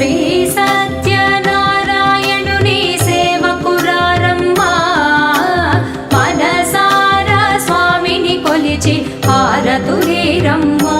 శ్రీ సత్యనారాయణుని సేవకురారమ్మా. మనసారా స్వామిని కొలిచి హారతులేరమ్మా.